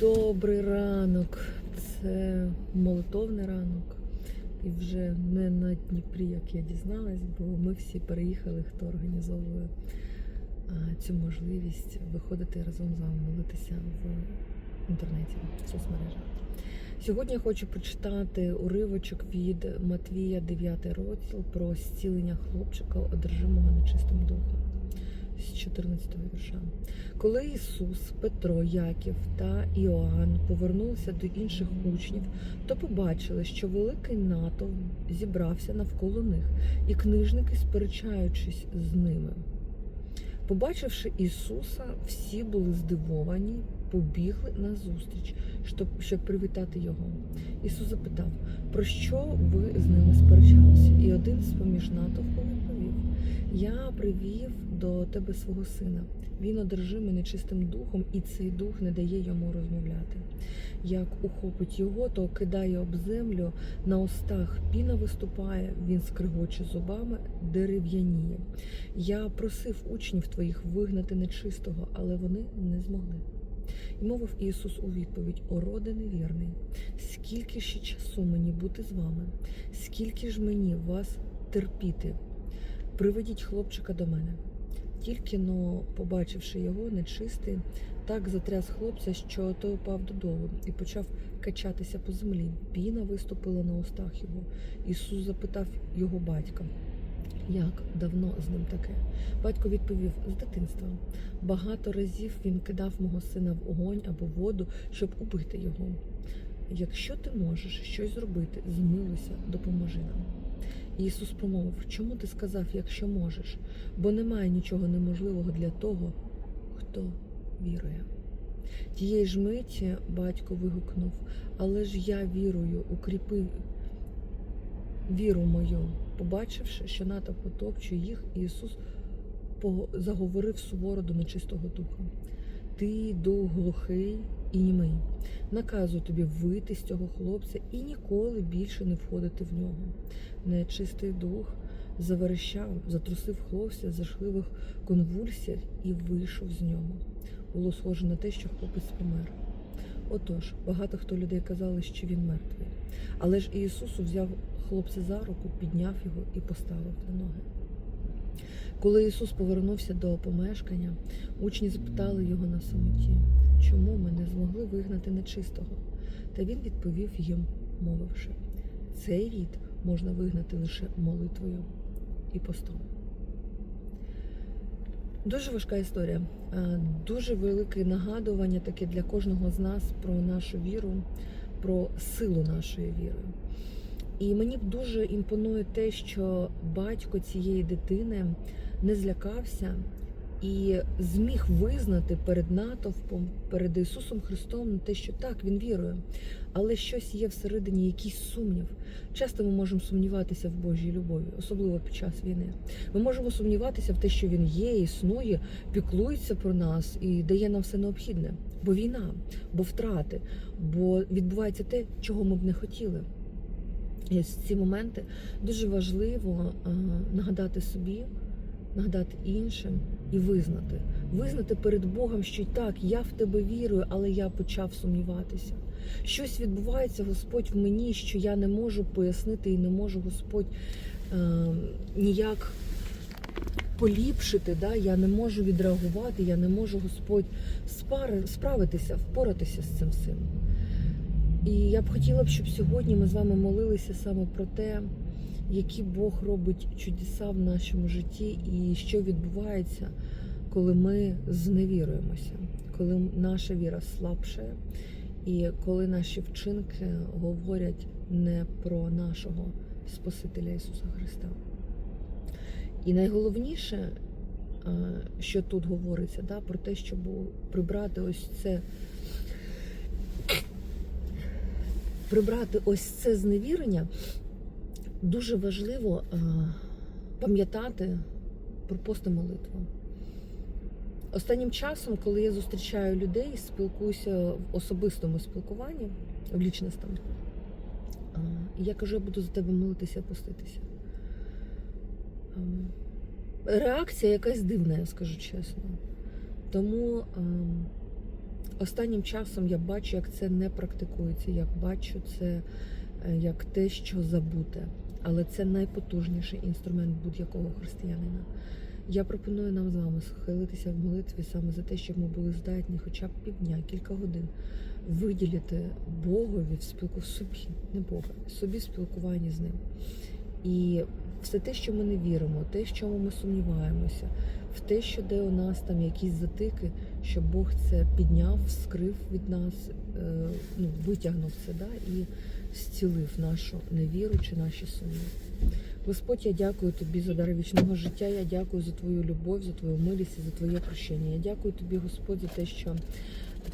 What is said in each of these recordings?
Добрий ранок. Це молитовний ранок. І вже не на Дніпрі, як я дізналась, бо ми всі переїхали, хто організовує цю можливість виходити разом з вами молитися в інтернеті, в соцмережах. Сьогодні я хочу прочитати уривочок від Матвія 9 розділ про зцілення хлопчика, одержимого нечистим духом. З 14 вірша. Коли Ісус, Петро, Яків та Іоанн повернулися до інших учнів, то побачили, що великий натовп зібрався навколо них, і книжники, сперечаючись з ними. Побачивши Ісуса, всі були здивовані, побігли назустріч, щоб, щоб привітати його. Ісус запитав, про що ви з ними сперечалися? І один з поміж відповів: Я привів до тебе свого сина. Він одержимий нечистим духом, і цей дух не дає йому розмовляти. Як ухопить його, то кидає об землю, на устах піна виступає, він скригоче зубами, дерев'яніє. Я просив учнів твоїх вигнати нечистого, але вони не змогли. І мовив Ісус у відповідь: О, невірний, скільки ще часу мені бути з вами, скільки ж мені вас терпіти? Приведіть хлопчика до мене. Тільки но, побачивши його, нечистий, так затряс хлопця, що той упав додолу і почав качатися по землі. Піна виступила на устах його. Ісус запитав його батька. Як давно з ним таке? Батько відповів з дитинства. Багато разів він кидав мого сина в огонь або воду, щоб убити його. Якщо ти можеш щось зробити, змилуйся, допоможи нам. Ісус промовив, чому ти сказав, якщо можеш? Бо немає нічого неможливого для того, хто вірує. Тієї ж миті батько вигукнув, але ж я вірую, укріпи віру мою. Побачивши, що натовп отопчує їх, Ісус заговорив суворо до нечистого духа. Ти дух глухий і німий. Наказую тобі вийти з цього хлопця і ніколи більше не входити в нього. Нечистий дух заверещав, затрусив хлопця з жахливих конвульсій і вийшов з нього. Було схоже на те, що хлопець помер. Отож, багато хто людей казали, що він мертвий. Але ж Ісус взяв хлопця за руку, підняв його і поставив на ноги. Коли Ісус повернувся до помешкання, учні запитали його на самоті, чому ми не змогли вигнати нечистого? Та він відповів їм, мовивши, цей рід можна вигнати лише молитвою і постом. Дуже важка історія, дуже велике нагадування таке для кожного з нас про нашу віру, про силу нашої віри. І мені дуже імпонує те, що батько цієї дитини не злякався і зміг визнати перед натовпом, перед Ісусом Христом те, що так, він вірує, але щось є всередині, якийсь сумнів. Часто ми можемо сумніватися в Божій любові, особливо під час війни. Ми можемо сумніватися в те, що він є, існує, піклується про нас і дає нам все необхідне. Бо війна, бо втрати, бо відбувається те, чого ми б не хотіли. Ці моменти дуже важливо е, нагадати собі, нагадати іншим і визнати. Визнати перед Богом, що так, я в тебе вірую, але я почав сумніватися. Щось відбувається, Господь, в мені, що я не можу пояснити і не можу Господь е, ніяк поліпшити. Да? Я не можу відреагувати, я не можу Господь спари, справитися, впоратися з цим всім. І я б хотіла б, щоб сьогодні ми з вами молилися саме про те, які Бог робить чудеса в нашому житті, і що відбувається, коли ми зневіруємося, коли наша віра слабшає, і коли наші вчинки говорять не про нашого Спасителя Ісуса Христа. І найголовніше, е, що тут говориться, да, про те, щоб прибрати ось це прибрати ось це зневірення, дуже важливо е, пам'ятати про пост молитву. Останнім часом, коли я зустрічаю людей, спілкуюся в особистому спілкуванні, в лічностому, е, я кажу, я буду за тебе молитися і поститися. Е, Реакція якась дивна, я скажу чесно. Тому ем, останнім часом я бачу, як це не практикується, як бачу це е, як те, що забуте. Але це найпотужніший інструмент будь-якого християнина. Я пропоную нам з вами схилитися в молитві саме за те, щоб ми були здатні хоча б півдня, кілька годин виділити Богові в спілку собі, не Бога, собі спілкування з ним. І все те, що ми не віримо, те, в чому ми сумніваємося, в те, що де у нас там якісь затики, щоб Бог це підняв, скрив від нас, е, ну, витягнув це да, і зцілив нашу невіру чи наші сумніви. Господь, я дякую тобі за дар вічного життя. Я дякую за твою любов, за твою милість і за твоє прощення. Я дякую тобі, Господь, за те, що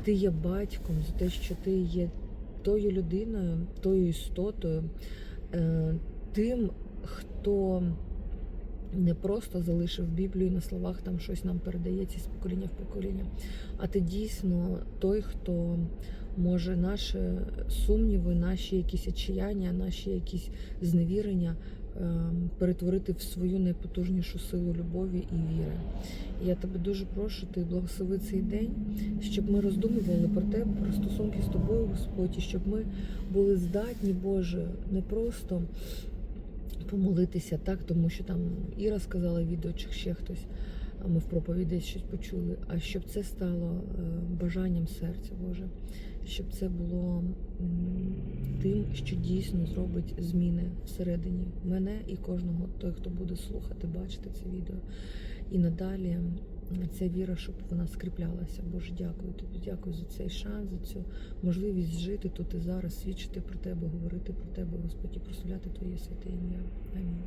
ти є батьком, за те, що ти є тою людиною, тою істотою, е, тим, хто не просто залишив Біблію і на словах там щось нам передається з покоління в покоління, а ти дійсно той, хто може наші сумніви, наші якісь отчаяння, наші якісь зневірення ем, перетворити в свою найпотужнішу силу любові і віри. Я тебе дуже прошу, ти благослови цей день, щоб ми роздумували про тебе, про стосунки з тобою, Господь, і щоб ми були здатні, Боже, не просто помолитися так, тому що там Іра сказала відео, чи ще хтось, а ми в проповіді щось почули, а щоб це стало е, бажанням серця, Боже, щоб це було тим, що дійсно зробить зміни всередині мене і кожного, той, хто буде слухати, бачити це відео. І надалі ця віра, щоб вона скріплялася. Боже, дякую тобі, дякую за цей шанс, за цю можливість жити тут і зараз, свідчити про тебе, говорити про тебе, Господь, і прославляти Твоє святе ім'я. Амінь.